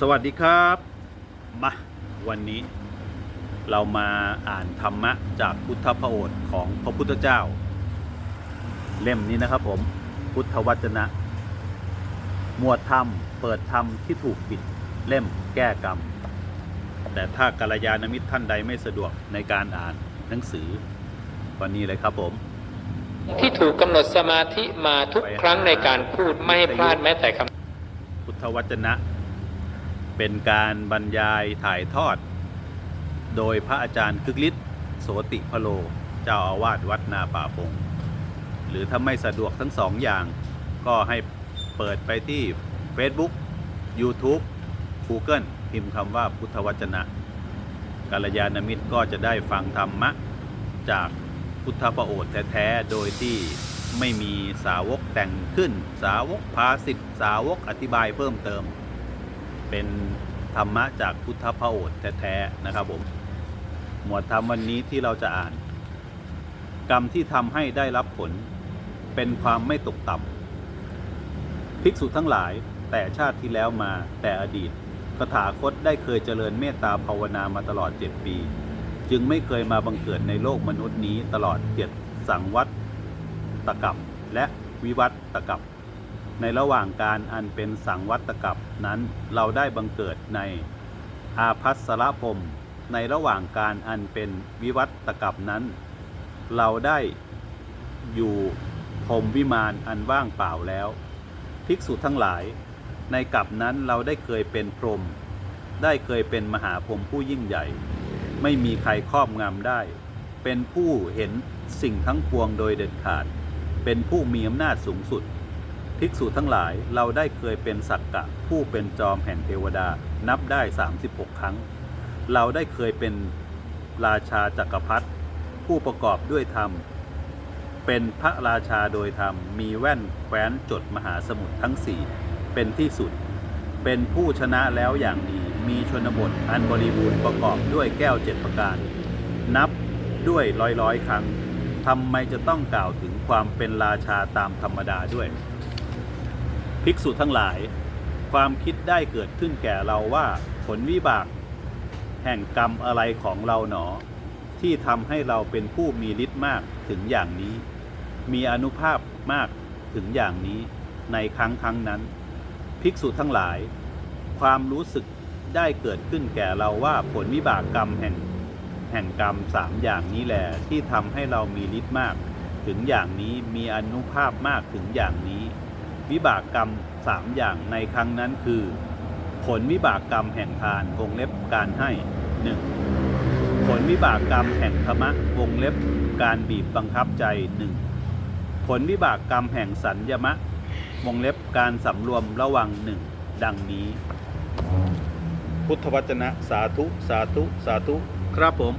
สวัสดีครับมาวันนี้เรามาอ่านธรรมะจากพุทธพระโอษฐ์ของพระพุทธเจ้า เล่มนี้นะครับผมพุทธวจนะ หมวดธรรม เปิดธรรมที่ถูกปิดเล่มแก้กรรม แต่ถ้ากัลยาณมิตรท่านใดไม่สะดวกในการอ่านหนังสือวันนี้เลยครับผม ที่ถูกกำหนดสมาธิมาทุกครั้งในการพูดไม่ให้พลาดแม้แต่คำพุทธวจนะ เป็นการบรรยายถ่ายทอด โดยพระอาจารย์คึกฤทธิ์โสติพโล เจ้าอาวาสวัดนาป่าพง หรือถ้าไม่สะดวกทั้งสองอย่าง ก็ให้เปิดไปที่ Facebook YouTube Google พิมพ์คำว่าพุทธวจนะกัลยาณมิตรก็จะได้ฟังธรรมะ จากพุทธประโอษฐ์แท้ๆ โดยที่ไม่มีสาวกแต่งขึ้น สาวกภาสิทธสาวกอธิบายเพิ่มเติม เป็นธรรมะจากพุทธพระโอษฐ์แท้ๆนะครับผม หมวดธรรมวันนี้ที่เราจะอ่าน กรรมที่ทำให้ได้รับผล เป็นความไม่ตกต่ำภิกษุทั้งหลายแต่ชาติที่แล้วมาแต่อดีตตถาคตได้เคยเจริญเมตตาภาวนามาตลอดเจ็ดปี จึงไม่เคยมาบังเกิดในโลกมนุษย์นี้ตลอดเจ็ดสังวัตตกับและวิวัตตกับ ในระหว่างการอันเป็นสังวัตกับนั้นเราได้บังเกิดในอาพัสรพรมในระหว่างการอันเป็นวิวัตกับนั้น เราได้อยู่พรมวิมานอันว่างเปล่าแล้ว ภิกษุทั้งหลาย ในกับนั้นเราได้เคยเป็นพรหมได้เคยเป็นมหาพรหมผู้ยิ่งใหญ่ ไม่มีใครครอบงำได้ เป็นผู้เห็นสิ่งทั้งปวงโดยเด็ดขาด เป็นผู้มีอำนาจสูงสุด ภิกษุทั้งหลายเราได้เคยเป็นสักกะผู้เป็นจอมแห่งเทวดานับได้ 36 ครั้ง เราได้เคยเป็นราชาจักรพรรดิผู้ประกอบด้วยธรรม เป็นพระราชาโดยธรรม มีแว่นแคว้นจดมหาสมุทรทั้งสี่เป็นที่สุด เป็นผู้ชนะแล้วอย่างดีมีชนบทอันบริบูรณ์ประกอบด้วยแก้วเจ็ดประการ นับด้วยร้อยร้อยครั้งทำไมจะต้องกล่าวถึงความเป็นราชาตามธรรมดาด้วย ภิกษุทั้งหลาย ความคิดได้เกิดขึ้นแก่เราว่าผลวิบาก แห่งกรรมอะไรของเราหนอ ที่ทำให้เราเป็นผู้มีฤทธิ์มากถึงอย่างนี้ มีอนุภาพมากถึงอย่างนี้ในครั้งครั้งนั้น ภิกษุทั้งหลาย ความรู้สึกได้เกิดขึ้นแก่เราว่าผลวิบากกรรมแห่งแห่งกรรมสามอย่างนี้แหละที่ทำให้เรามีฤทธิ์มาก ถึงอย่างนี้มีอนุภาพมากถึงอย่างนี้ วิบากกรรมสามอย่างในครั้งนั้นคือ ผลวิบากกรรมแห่งทานวงเล็บการให้หนึ่งผลวิบากกรรมแห่งธรรมะวงเล็บการบีบบังคับใจหนึ่งผลวิบากกรรมแห่งสัญญมะ วงเล็บการสำรวมระวังหนึ่งดังนี้ พุทธวจนะสาธุ สาธุ สาธุ ครับผม